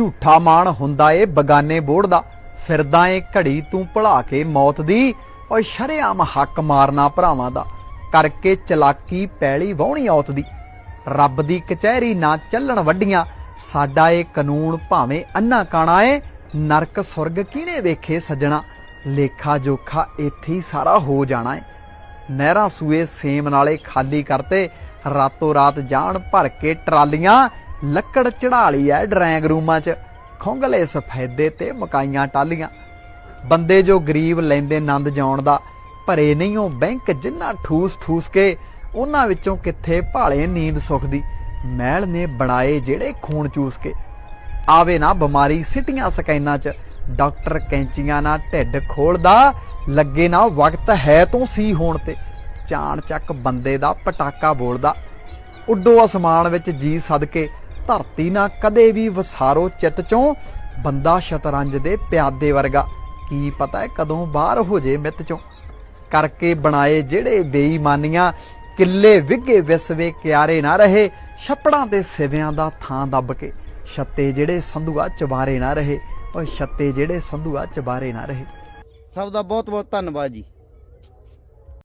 ਝੂਠਾ ਮਾਣ ਹੁੰਦਾ ਏ ਬਗਾਨੇ ਬੋੜ ਦਾ। ਫਿਰਦਾ ਏ ਘੜੀ ਤੂੰ ਭੁਲਾ ਕੇ ਮੌਤ ਦੀ। ਓਏ ਸ਼ਰੇਆਮ ਹੱਕ ਮਾਰਨਾ ਭਰਾਵਾਂ ਦਾ। ਕਰਕੇ ਚਲਾਕੀ ਪੈਲੀ ਵਾਹਣੀ ਔਤ ਦੀ। ਰੱਬ ਦੀ ਕਚਹਿਰੀ ਨਾ ਚੱਲਣ ਵੱਡੀਆਂ। ਸਾਡਾ ਏ ਕਾਨੂੰਨ ਭਾਵੇਂ ਅੰਨਾ ਕਾਣਾ ਏ। ਨਰਕ ਸੁਰਗ ਕਿਹਨੇ ਵੇਖੇ ਸੱਜਣਾ। ਲੇਖਾ ਜੋਖਾ ਇੱਥੇ ਹੀ ਸਾਰਾ ਹੋ ਜਾਣਾ ਏ। ਨਹਿਰਾਂ ਸੂਏ ਸੇਮ ਨਾਲੇ ਖਾਲੀ ਕਰਤੇ। ਰਾਤੋਂ ਰਾਤ ਜਾਣ ਭਰ ਕੇ ਟਰਾਲੀਆਂ। ਲੱਕੜ ਚੜਾ ਲਈ ਐ ਡਰੈਂਗ ਰੂਮਾਂ 'ਚ। ਖੁੰਗਲੇ ਸਫੈਦੇ ਤੇ ਮਕਾਈਆਂ ਟਾਲੀਆਂ ਬੰਦੇ ਜੋ ਗਰੀਬ ਲੈਂਦੇ ਨੰਦ ਜਾਉਣ ਦਾ, ਭਰੇ ਨਹੀਂ ਉਹ ਬੈਂਕ ਜਿੰਨਾ ਠੂਸ ਠੂਸ ਕੇ, ਉਹਨਾਂ ਵਿੱਚੋਂ ਕਿੱਥੇ ਭਾਲੇ ਨੀਂਦ ਸੁੱਖ ਦੀ ਮਹਿਲ ਨੇ ਬਣਾਏ ਜਿਹੜੇ ਖੂਨ ਚੂਸ ਕੇ। ਆਵੇ ਨਾ ਬਿਮਾਰੀ ਸਿਟੀਆਂ ਸਕੈਨਾਂ 'ਚ। ਡਾਕਟਰ ਕੈਂਚੀਆਂ ਨਾਲ ਢਿੱਡ ਖੋਲਦਾ, ਲੱਗੇ ਨਾ ਵਕਤ ਹੈ ਤੋਂ ਸੀ ਹੋਣ ਤੇ। ਚਾਣ ਚੱਕ ਬੰਦੇ ਦਾ ਪਟਾਕਾ ਬੋਲਦਾ। ਉੱਡੋ ਅਸਮਾਨ ਵਿੱਚ ਜੀ ਸਦਕੇ। ਧਰਤੀ ਨਾ ਕਦੇ ਵੀ ਵਸਾਰੋ ਚਿੱਤ ਚੋਂ। ਬੰਦਾ ਸ਼ਤਰੰਜ ਦੇ ਪਿਆਦੇ ਵਰਗਾ। ਕੀ ਪਤਾ ਕਦੋਂ ਬਾਹਰ ਹੋ ਜੇ ਮਿੱਤ ਚੋਂ। ਕਰਕੇ ਬਣਾਏ ਜਿਹੜੇ ਬੇਈਮਾਨੀਆਂ। ਕਿੱਲੇ ਵਿਗੇ ਵਿਸਵੇ ਕਿਆਰੇ ਨਾ ਰਹੇ। ਛੱਪੜਾਂ ਤੇ ਸਿਵਿਆਂ ਦਾ ਥਾਂ ਦੱਬ ਕੇ। ਛੱਤੇ ਜਿਹੜੇ ਸੰਧੂਆ ਚਬਾਰੇ ਨਾ ਰਹੇ। ਓਏ ਛੱਤੇ ਜਿਹੜੇ ਸੰਧੂਆ ਚਬਾਰੇ ਨਾ ਰਹੇ। ਸਭ ਦਾ ਬਹੁਤ ਬਹੁਤ ਧੰਨਵਾਦ ਜੀ।